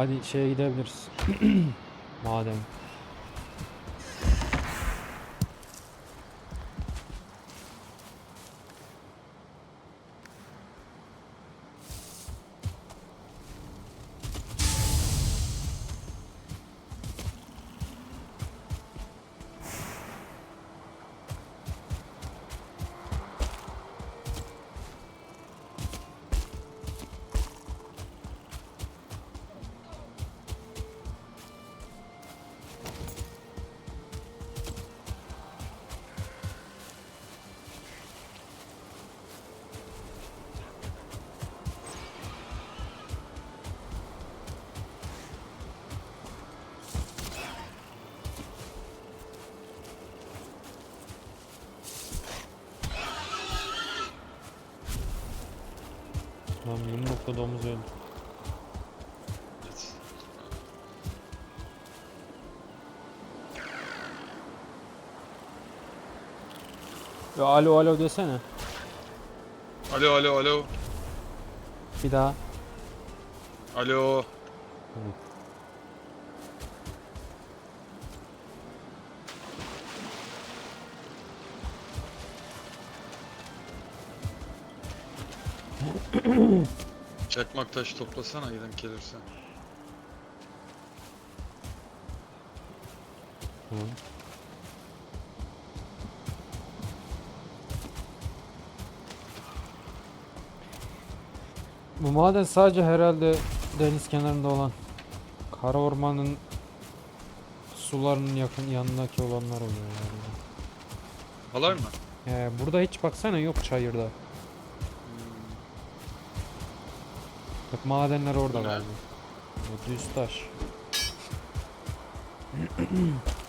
hadi şeye gidebiliriz. Madem. Lan yumrukla domuz öldü. Evet. Ya alo alo desene. Alo alo alo. Bir daha. Alo. Evet. Çakmak taş toplasana giden gelirse. Hı. Bu maden sadece herhalde deniz kenarında olan kara ormanın sularının yakın yanındaki olanlar oluyor yani. Halay mı? Ee, burada hiç baksana yok çayırda. Bak madenler orada galiba. Bu düz taş.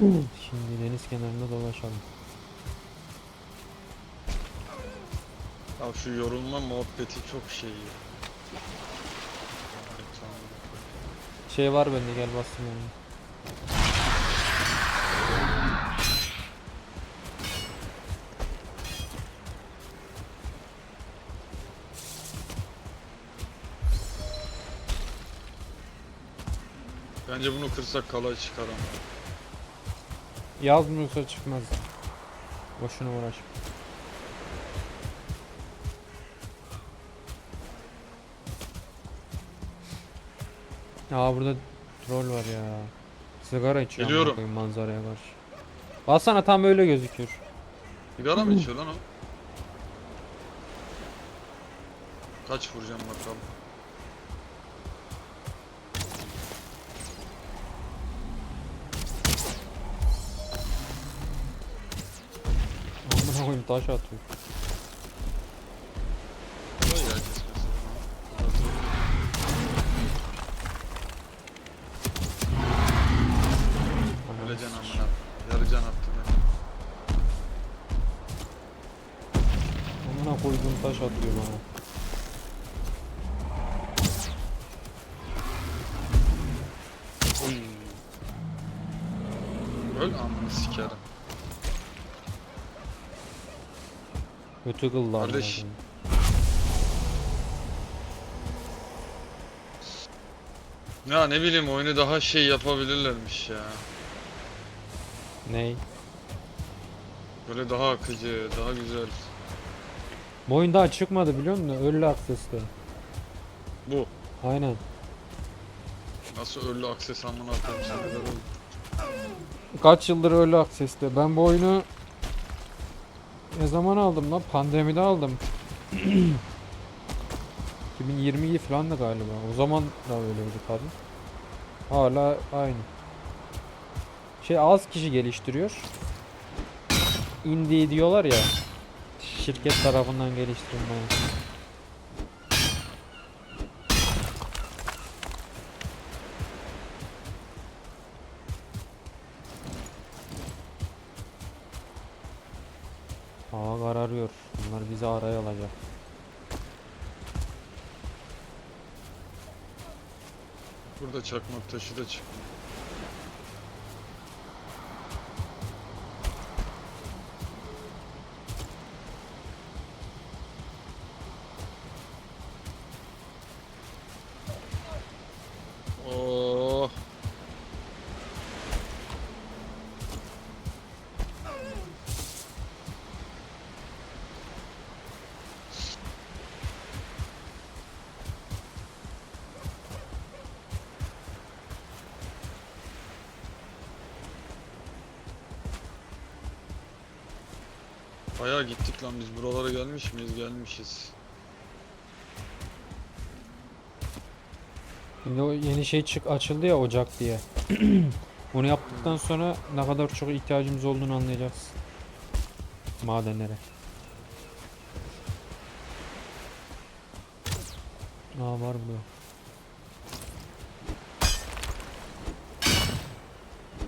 Şimdi deniz kenarında dolaşalım. Ya şu yorulma muhabbeti çok şey ya. Şey var bende gel bastım yani. Bence bunu kırsak kalay çıkar ama. Yazmıyorsa çıkmaz. Boşuna uğraş. Aa burada troll var ya. Sigara içiyor Geliyorum. koyayım manzaraya karşı. Baksana tam öyle gözüküyor. Sigara mı içiyor lan o? Kaç vuracağım bakalım. Taş atıyor. Amına Kardeş. Ya ne bileyim oyunu daha şey yapabilirlermiş ya. Ney? Böyle daha akıcı, daha güzel. Bu oyun daha çıkmadı biliyor musun? Early Access'te. Bu. Aynen. Nasıl ölü akses amına koyayım sen neler oldu? Kaç yıldır Early Access'te. Ben bu oyunu ne zaman aldım lan? Pandemide aldım. 2020'yi falan da galiba. O zaman da öyleydi tabi. Hala aynı. şey az kişi geliştiriyor. Indie diyorlar ya. Şirket tarafından geliştirilmeye. Hava kararıyor. Bunlar bizi araya alacak. Burada çakmak taşı da çıkmıyor. Lan biz buralara gelmiş miyiz? Gelmişiz. Şimdi o yeni şey çık açıldı ya Ocak diye. Bunu yaptıktan sonra ne kadar çok ihtiyacımız olduğunu anlayacağız. Madenlere. Aa var burada.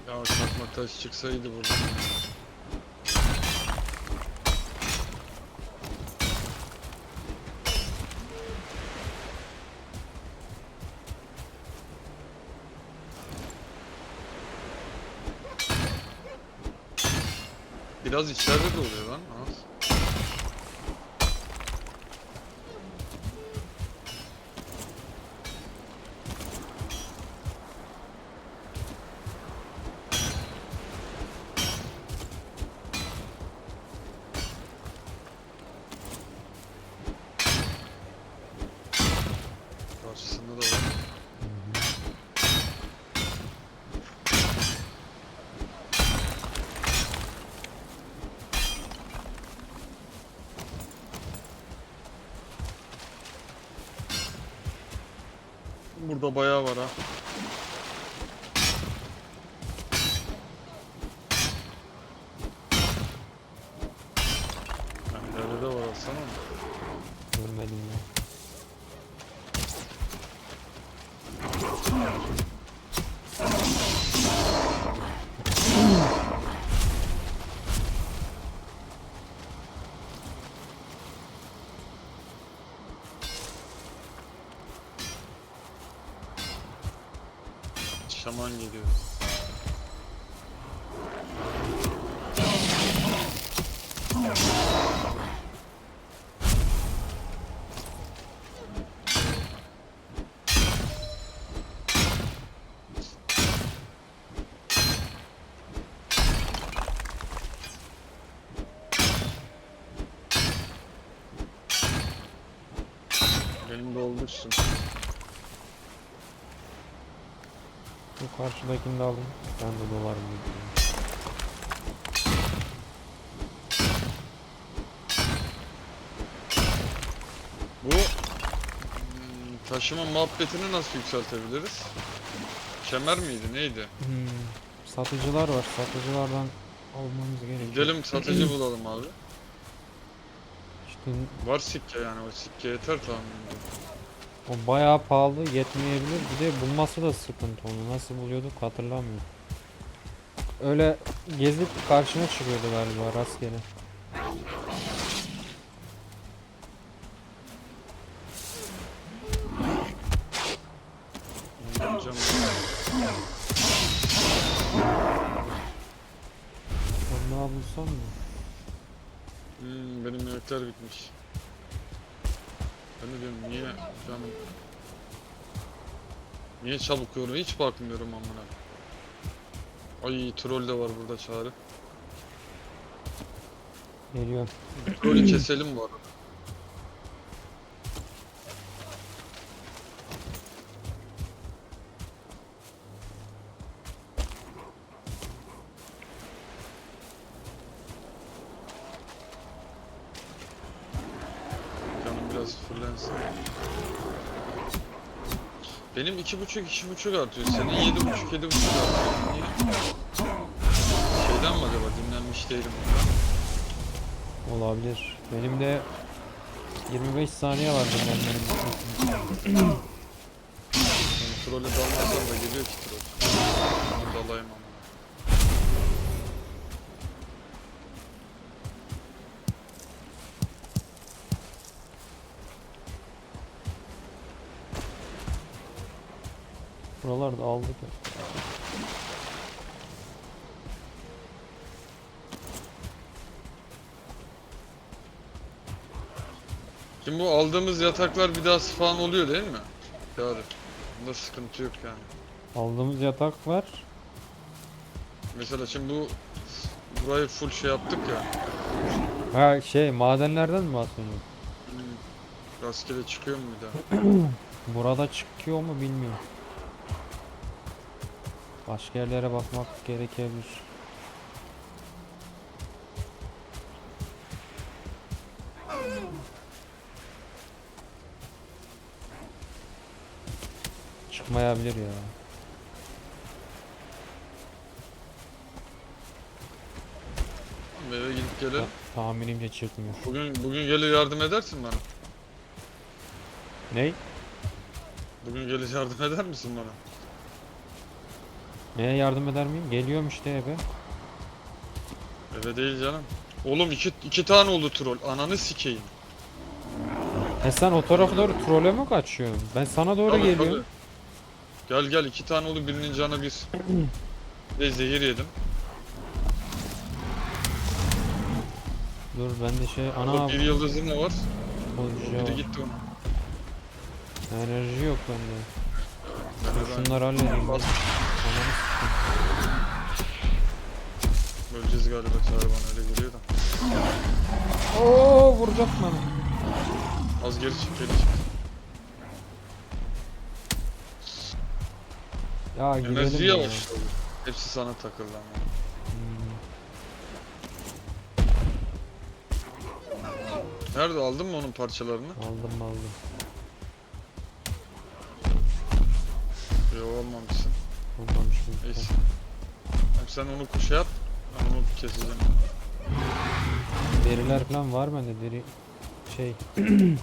Ya çakmak taş çıksaydı burada. Biraz içeride de oluyor lan. Burada bayağı var ha. Şaman geliyor. Karşıdakini de alayım. Ben de dolarım. Bu hmm, taşıma muhabbetini nasıl yükseltebiliriz? Kemer miydi neydi? Hmm, satıcılar var. Satıcılardan almamız gerekiyor. Gidelim satıcı bulalım abi. İşte Var sikke yani o sikke yeter tahminimce. O bayağı pahalı yetmeyebilir. Bir de bulması da sıkıntı onu. Nasıl buluyorduk hatırlamıyorum. Öyle gezip karşına çıkıyordu galiba rastgele. Ben de diyorum niye canım Niye çabuk yoruyor hiç bakmıyorum amına. Ay troll de var burada çağrı. Geliyorum. Trollü keselim bu arada. İki buçuk iki buçuk artıyor. Senin yedi buçuk yedi buçuk artıyor. Niye? Şeyden mi acaba dinlenmiş değilim. Olabilir. Benim de 25 saniye var dinlenmenin. Yani trolle dalmasam da geliyor ki troll. Ama dalayım ama. Buralarda aldık ya. Şimdi bu aldığımız yataklar bir daha spawn oluyor değil mi? Yani bunda sıkıntı yok yani. Aldığımız yatak var. Mesela şimdi bu burayı full şey yaptık ya. Ha şey madenlerden mi bahsediyorsun? Hmm, Rastgele çıkıyor mu bir daha? Burada çıkıyor mu bilmiyorum. Başka yerlere bakmak gerekebilir. Çıkmayabilir ya. Eve gidip gelelim. Ta- tahminimce çıkmıyor. Bugün bugün gelir yardım edersin bana. Ney? Bugün gelir yardım eder misin bana? Neye yardım eder miyim? Geliyorum işte eve. Eve değil canım. Oğlum iki, iki tane oldu troll. Ananı sikeyim. E sen o tarafa doğru trole mi kaçıyorsun? Ben sana doğru Tabii, geliyorum. Gel gel iki tane oldu birinin canı bir. Ve zehir yedim. Dur ben de şey ana bir yıldızım da var. pozisyonu. Biri gitti ona. Enerji yok bende. Ben Dur şunları halledeyim. Bas. Öleceğiz galiba çağrı bana öyle geliyor da. Oo vuracak bana. Az geri çık geri çık. Ya gidelim Enerji yavaşladı. Hepsi sana takıldı ama. Hmm. Nerede aldın mı onun parçalarını? Aldım aldım. Yok olmamışsın. Olmamış mı? Neyse. Hem sen onu kuşa yap. Ben onu keseceğim. Deriler falan var bende deri şey.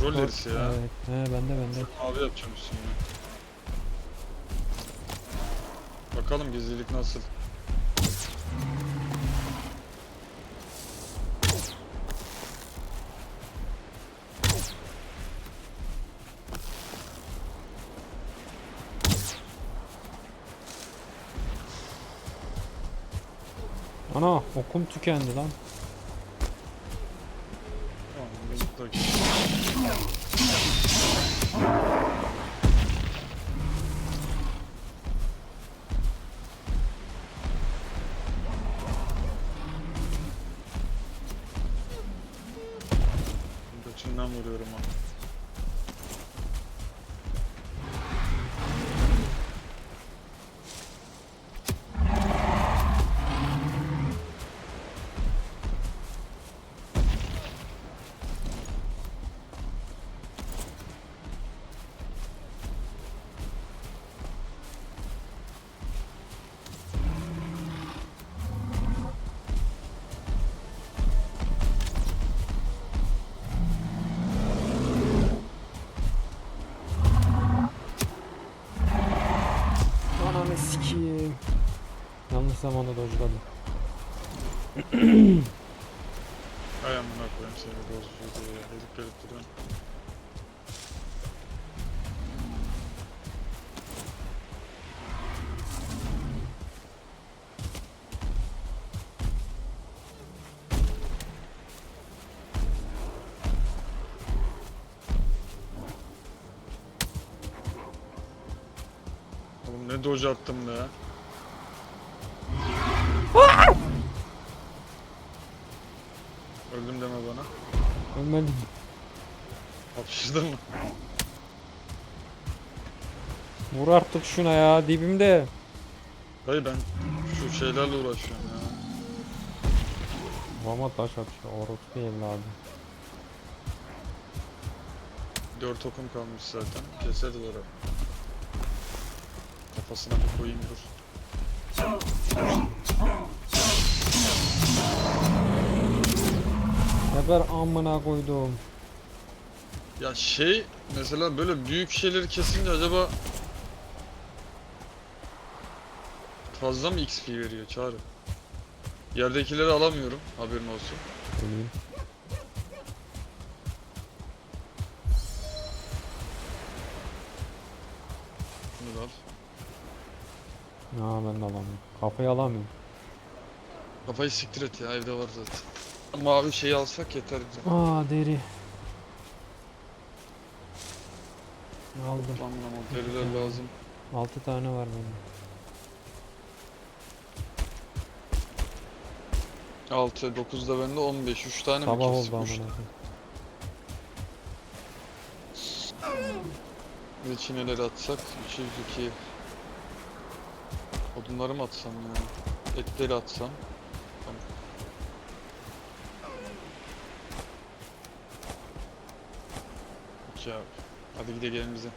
Troll derisi ya. Evet. He bende bende. Abi yapacağım üstüne. Bakalım gizlilik nasıl? Ana okum tükendi lan. Tamam, Yanlış zamanda dojladım. Ay amına koyayım seni bozucu diye gelip gelip duruyorsun. Oğlum ne doj attım be. Sıçtım. Vur artık şuna ya dibimde. Hayır ben şu şeylerle uğraşıyorum ya. Vama taş atıyor. Orası değil abi. Dört okum kalmış zaten. Keseriz orayı. Kafasına bir koyayım dur. Neber amına koydum. Ya şey mesela böyle büyük şeyleri kesince acaba fazla mı XP veriyor çağrı? Yerdekileri alamıyorum haberin olsun. Öleyim. Bunu da al. Aa ben de alamıyorum. Kafayı alamıyorum. Kafayı siktir et ya evde var zaten. Mavi şeyi alsak yeter bize. Aa deri. Aldım. Tamam lazım. 6 tane var benim. 6, 9 da bende 15. 3 tane mi Sabah kestik? oldu amına Üç- koyayım. Bir de çineleri atsak 302 Odunları mı atsam ya? Etleri atsam Tamam. Abi. Hadi gidelim bize.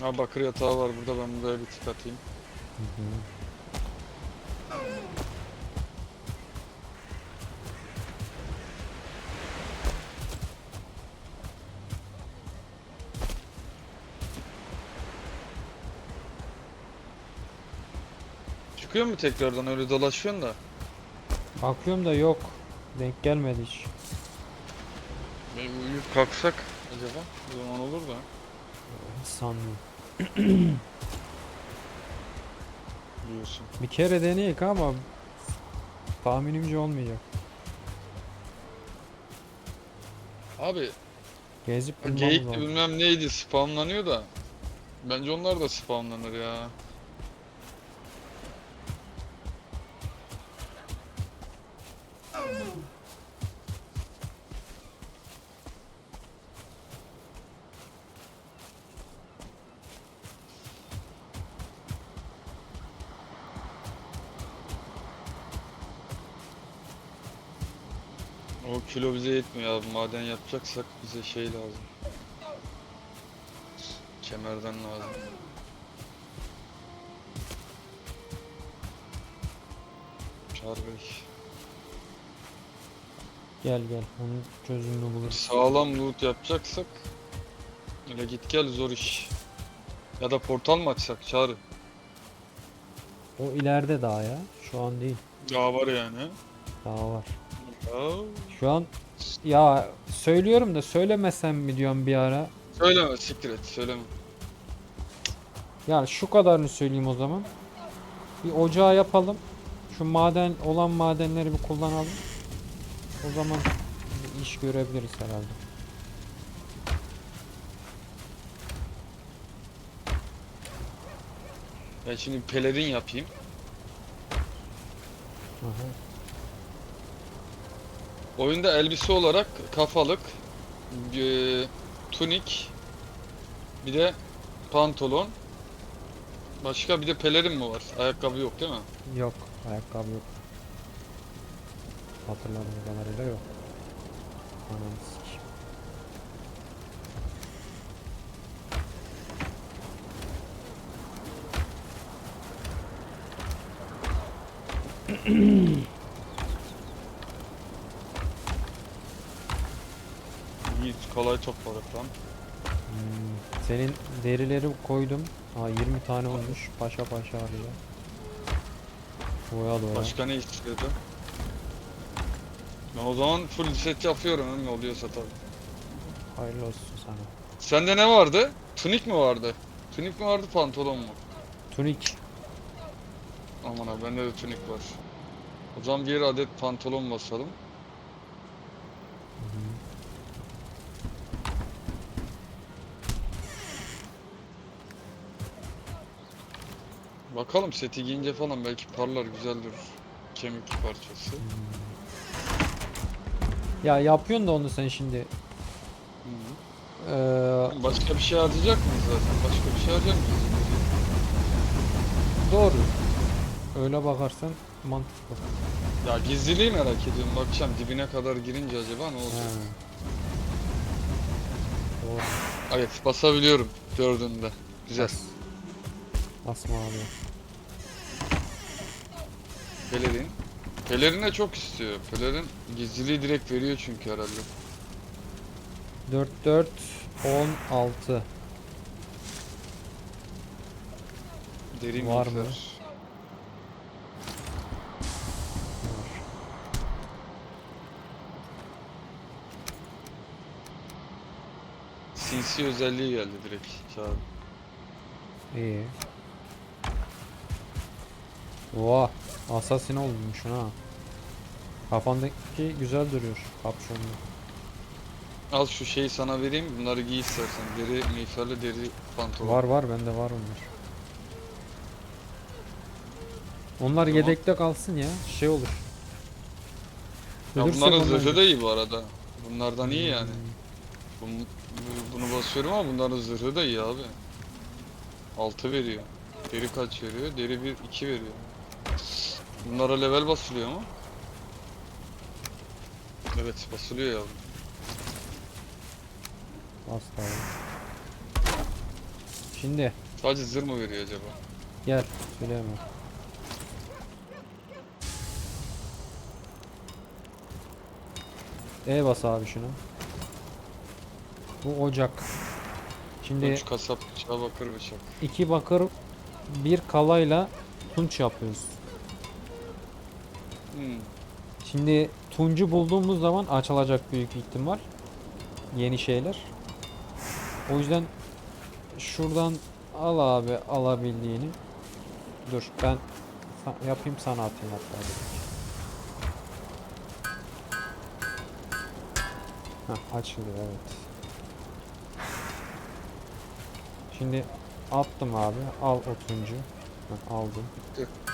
Ha bakır yatağı var burada ben buraya bir tık atayım. Hı hı. Çıkıyor mu tekrardan öyle dolaşıyorsun da? Bakıyorum da yok. Denk gelmedi hiç. Bir uyuyup kalksak acaba? O zaman olur da. Hiç sanmıyorum. Diyorsun. Bir kere deneyek ama tahminimce olmayacak. Abi Gezip bulmamız lazım. bilmem neydi spamlanıyor da. Bence onlar da spamlanır ya. O kilo bize yetmiyor abi. Maden yapacaksak bize şey lazım. Kemerden lazım. Çağır Bey. Gel gel onun çözümünü buluruz. Sağlam loot yapacaksak öyle git gel zor iş. Ya da portal mı açsak Çağrı? O ileride daha ya. Şu an değil. Daha var yani. Daha var. Ya. Şu an ya söylüyorum da söylemesem mi diyorum bir ara. Söyleme siktir et söyleme. Yani şu kadarını söyleyeyim o zaman. Bir ocağı yapalım. Şu maden olan madenleri bir kullanalım. O zaman bir iş görebiliriz herhalde. Ben şimdi pelerin yapayım. Aha. Oyunda elbise olarak kafalık, eee, tunik, bir de pantolon. Başka bir de pelerin mi var? Ayakkabı yok değil mi? Yok. Ayakkabı yok. Hatırladığım kadarıyla yok. Ananı sikeyim. kolay topladık lan. Hmm, Senin derileri koydum. Ha 20 tane olmuş. Paşa paşa arıyor. Boya doya. Başka ne istiyordu? Ben o zaman full set yapıyorum ne oluyorsa tabii. Hayırlı olsun sana. Sende ne vardı? Tunik mi vardı? Tunik mi vardı pantolon mu? Tunik. Aman abi bende de tunik var. O zaman bir adet pantolon basalım. Bakalım seti giyince falan belki parlar güzel durur. Kemik parçası. Ya yapıyorsun da onu sen şimdi. Ee, Başka bir şey harcayacak mıyız zaten? Başka bir şey harcayacak mıyız? doğru. Öyle bakarsan mantıklı. Ya gizliliği merak ediyorum. Bakacağım dibine kadar girince acaba ne olacak? Doğru. Evet basabiliyorum dördünde. Güzel. Bas. Basma abi. Pelerin. Pelerin de çok istiyor. Pelerin gizliliği direkt veriyor çünkü herhalde. 4 4 16. Derin Var mı? Var. Sinsi özelliği geldi direkt. Çağrı. İyi. Oha. Assassin olmuşsun ha. Kafandaki güzel duruyor. Kapşonlu. Al şu şeyi sana vereyim. Bunları giy istersen. Deri miğferli deri pantolon. Var var bende var onlar. Onlar Tamam. yedekte kalsın ya. Şey olur. Ya Ölürsek bunların ondan zırhı da iyi bu arada. Bunlardan iyi yani. Hmm. Bunu, bunu basıyorum ama bunların zırhı da iyi abi. 6 veriyor. Deri kaç veriyor? Deri 1 2 veriyor. Bunlara level basılıyor mu? Evet basılıyor yavrum. Asla. Şimdi Sadece zırh mı veriyor acaba? gel. Söyleyemem. E bas abi şunu. Bu ocak. Şimdi Tunç kasap bıçağı bakır bıçak. iki bakır bir kalayla tunç yapıyoruz. Hmm. Şimdi tuncu bulduğumuz zaman açılacak büyük ihtimal. Yeni şeyler. O yüzden şuradan al abi alabildiğini. Dur ben yapayım sana atayım hatta. Heh, açıldı evet. Şimdi attım abi. Al o tuncu. Heh, aldım. Hmm.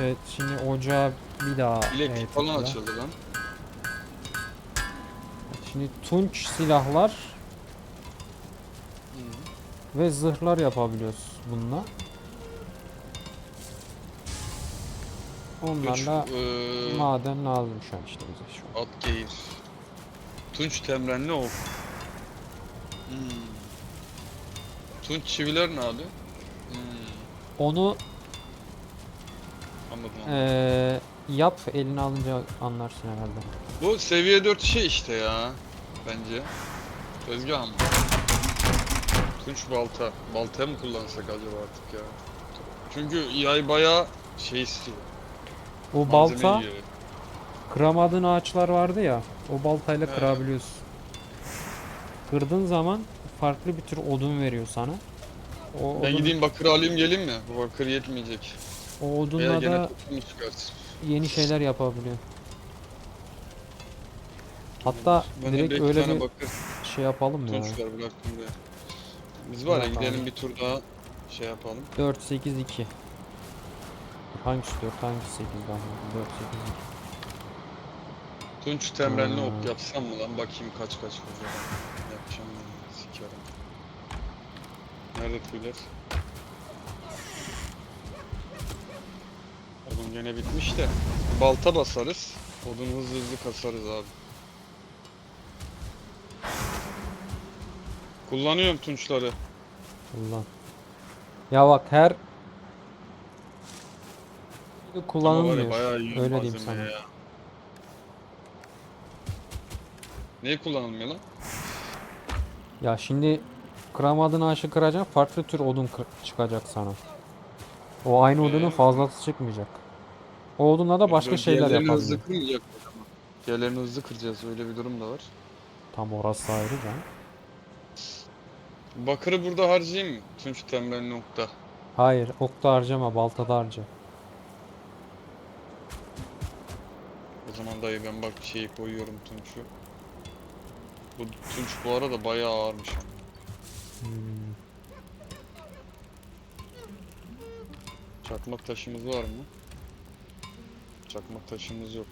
Evet, şimdi ocağa bir daha Bilek evet, falan tıkla. açıldı lan. Şimdi tunç silahlar ve zırhlar yapabiliyoruz bununla. Tunç, Onlarla eee, maden lazım şu an işte bize şu an. at geyir. Tunç temrenli ok. Hmm. Tunç çiviler ne abi? Hmm. Onu Anladım. anladım. eee, yap eline alınca anlarsın herhalde. Bu seviye 4 şey işte ya. Bence. Tezgah mı? Tunç balta. Baltaya mı kullansak acaba artık ya? Çünkü yay bayağı şey istiyor. O malzeme balta yiyor. kıramadığın ağaçlar vardı ya. O baltayla He. kırabiliyorsun. Kırdığın zaman farklı bir tür odun veriyor sana. O Ben odun- gideyim bakır alayım geleyim mi? Bu bakır yetmeyecek. O odunla da yeni şeyler yapabiliyor. Hatta Ben direkt öyle bir bakır şey yapalım ya. tunçlar bıraktım buraya. Biz var ya gidelim bir tur daha şey yapalım. 4 8 2. Hangisi 4 hangisi 8 daha? 4 8 2. Tunç temrenli ok Hmm. yapsam mı lan? Bakayım kaç kaç vuracak. Yapacağım ben. Sikerim. Nerede tüyler? Odun gene bitmiş de. Balta basarız. Odun hızlı hızlı kasarız abi. Kullanıyorum tunçları. Kullan. Ya bak her kullanılmıyor. Öyle diyeyim sana. ya. Neyi kullanılmıyor lan? Ya şimdi kıramadığın ağaçı kıracaksın farklı tür odun çıkacak sana. O aynı odunun Ee? fazlası çıkmayacak. O odunla da başka şeyler diğerlerini hızlı yapabiliyor. kırmayacak ama. Diğerlerini hızlı kıracağız öyle bir durum da var. Tam orası ayrı canım. Bakırı burada harcayayım mı? Tunç temel nokta. Hayır, okta harcama, baltada harca. O zaman dayı ben bak şeyi koyuyorum tunçu. Bu tunç bu arada bayağı ağırmış. Hmm. Çakmak taşımız var mı? Çakmak taşımız yok.